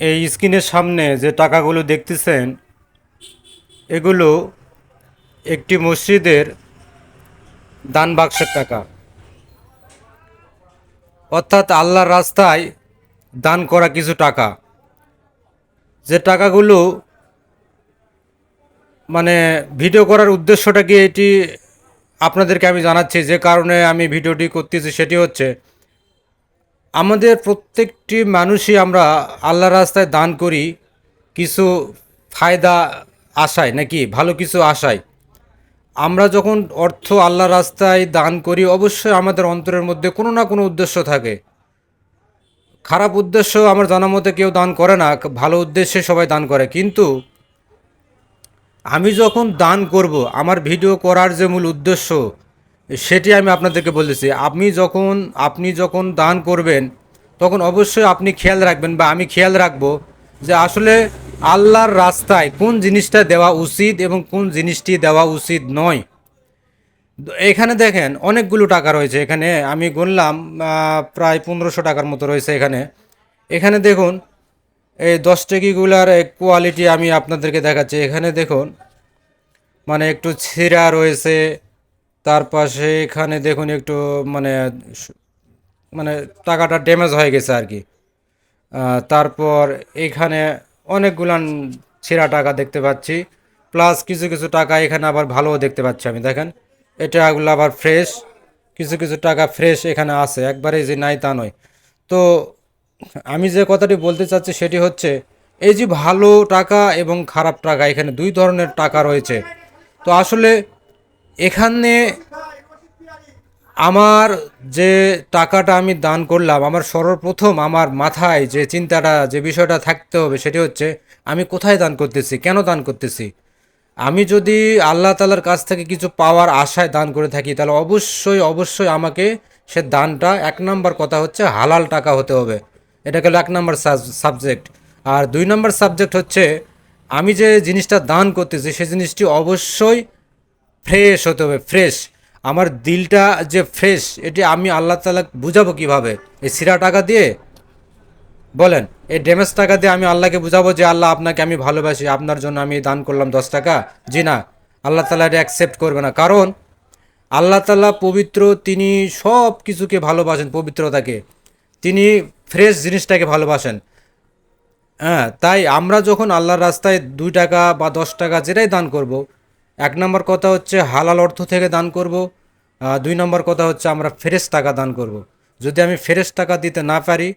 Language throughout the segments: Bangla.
এই স্ক্রিনের সামনে যে টাকাগুলো দেখতেছেন, এগুলো একটি মসজিদের দান বাক্সের টাকা। অর্থাৎ আল্লাহর রাস্তায় দান করা কিছু টাকা। যে টাকাগুলো মানে ভিডিও করার উদ্দেশ্যটা কি এটি আপনাদেরকে আমি জানাচ্ছি, যে কারণে আমি ভিডিওটি করতেছি সেটি হচ্ছে আমাদের প্রত্যেকটি মানুষই আমরা আল্লাহ রাস্তায় দান করি কিছু ফায়দা আশায়, নাকি ভালো কিছু আশায়। আমরা যখন অর্থ আল্লাহ রাস্তায় দান করি, অবশ্যই আমাদের অন্তরের মধ্যে কোনো না কোনো উদ্দেশ্য থাকে। খারাপ উদ্দেশ্য আমার জানা মতে কেউ দান করে না, ভালো উদ্দেশ্যে সবাই দান করে। কিন্তু আমি যখন দান করব, আমার ভিডিও করার যে মূল উদ্দেশ্য সেটি আমি আপনাদেরকে বলতেছি। আপনি যখন আপনি যখন দান করবেন, তখন অবশ্যই আপনি খেয়াল রাখবেন বা আমি খেয়াল রাখব যে আসলে আল্লাহর রাস্তায় কোন জিনিসটা দেওয়া উচিত এবং কোন জিনিসটি দেওয়া উচিত নয়। এখানে দেখেন অনেকগুলো টাকা রয়েছে এখানে। আমি গুনলাম প্রায় পনেরোশো টাকার মতো রয়েছে এখানে। এখানে দেখুন, এই দশ টেকিগুলার কোয়ালিটি আমি আপনাদেরকে দেখাচ্ছি। এখানে দেখুন মানে একটু ছিঁড়া রয়েছে তার পাশে এখানে দেখুন একটু মানে মানে টাকাটা ড্যামেজ হয়ে গেছে আর কি। তারপর এখানে অনেকগুলান ছেঁড়া টাকা দেখতে পাচ্ছি। প্লাস কিছু কিছু টাকা এখানে আবার ভালোও দেখতে পাচ্ছি আমি, দেখেন। এটা এগুলো আবার ফ্রেশ কিছু কিছু টাকা ফ্রেশ এখানে আছে একবারে যে নাই তা নয়। তো আমি যে কথাটি বলতে চাচ্ছি সেটি হচ্ছে, এই যে ভালো টাকা এবং খারাপ টাকা, এখানে দুই ধরনের টাকা রয়েছে। তো আসলে এখানে আমার যে টাকাটা আমি দান করলাম, আমার সর্বপ্রথম আমার মাথায় যে চিন্তাটা, যে বিষয়টা থাকতে হবে সেটি হচ্ছে, আমি কোথায় দান করতেছি, কেন দান করতেছি? আমি যদি আল্লাহ তালার কাছ থেকে কিছু পাওয়ার আশায় দান করে থাকি, তাহলে অবশ্যই অবশ্যই আমাকে সে দানটা, এক নম্বর কথা হচ্ছে হালাল টাকা হতে হবে। এটা গেল এক নম্বর সাবজেক্ট। আর দুই নম্বর সাবজেক্ট হচ্ছে, আমি যে জিনিসটা দান করতেছি, সে জিনিসটি অবশ্যই ফ্রেশ হতে হবে ফ্রেশ আমার দিলটা যে ফ্রেশ এটি আমি আল্লাহ তালা বুঝাবো কীভাবে? এই সিরা টাকা দিয়ে? বলেন, এই ড্যামেজ টাকা দিয়ে আমি আল্লাহকে বুঝাবো যে, আল্লাহ, আপনাকে আমি ভালোবাসি, আপনার জন্য আমি দান করলাম দশ টাকা। জি না, আল্লাহ তালা এটা অ্যাকসেপ্ট করবে না। কারণ, আল্লাহ তালা পবিত্র, তিনি সব কিছুকে ভালোবাসেন, পবিত্রতাকে। তিনি ফ্রেশ জিনিসটাকে ভালোবাসেন। হ্যাঁ তাই আমরা যখন আল্লাহর রাস্তায় দুই টাকা বা দশ টাকা যেটাই দান করব এক নম্বর কথা হচ্ছে হালাল অর্থ থেকে দান করব দুই নম্বর কথা হচ্ছে আমরা ফ্রেশ টাকা দান করব। যদি আমি ফ্রেশ টাকা দিতে না পারি,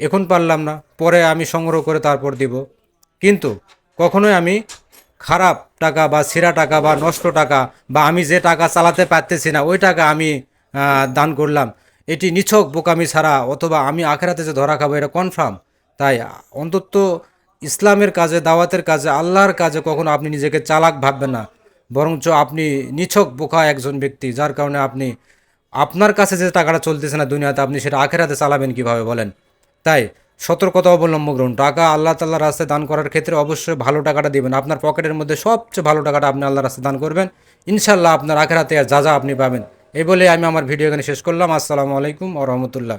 এখন পারলাম না, পরে আমি সংগ্রহ করে তারপর দিব। কিন্তু কখনোই আমি খারাপ টাকা বা ছিঁড়া টাকা বা নষ্ট টাকা বা আমি যে টাকা চালাতে পারতেছি না, ওই টাকা আমি দান করলাম। এটি নিছক বোকামি ছাড়া অথবা আমি আখেরাতে যে ধরা খাব, এটা কনফার্ম তাই অন্তত ইসলামের কাজে, দাওয়াতের কাজে, আল্লাহর কাজে কখনো আপনি নিজেকে চালাক ভাববেন না। বরঞ্চ আপনি নিছক বোকা একজন ব্যক্তি, যার কারণে আপনি, আপনার কাছে যে টাকাটা চলতেছে না দুনিয়াতে, আপনি সেটা আখেরাতে চালাবেন কীভাবে বলেন? তাই সতর্কতা অবলম্বন করুন। টাকা আল্লাহ তাল্লাহ রাস্তায় দান করার ক্ষেত্রে অবশ্যই ভালো টাকাটা দিবেন। আপনার পকেটের মধ্যে সবচেয়ে ভালো টাকাটা আপনি আল্লাহ রাস্তায় দান করবেন। ইনশাল্লাহ আপনার আখেরাতে যা যা আপনি পাবেন। এই বলে আমি আমার ভিডিও এখানে শেষ করলাম। আসসালামু আলাইকুম ও রহমতুল্লাহ।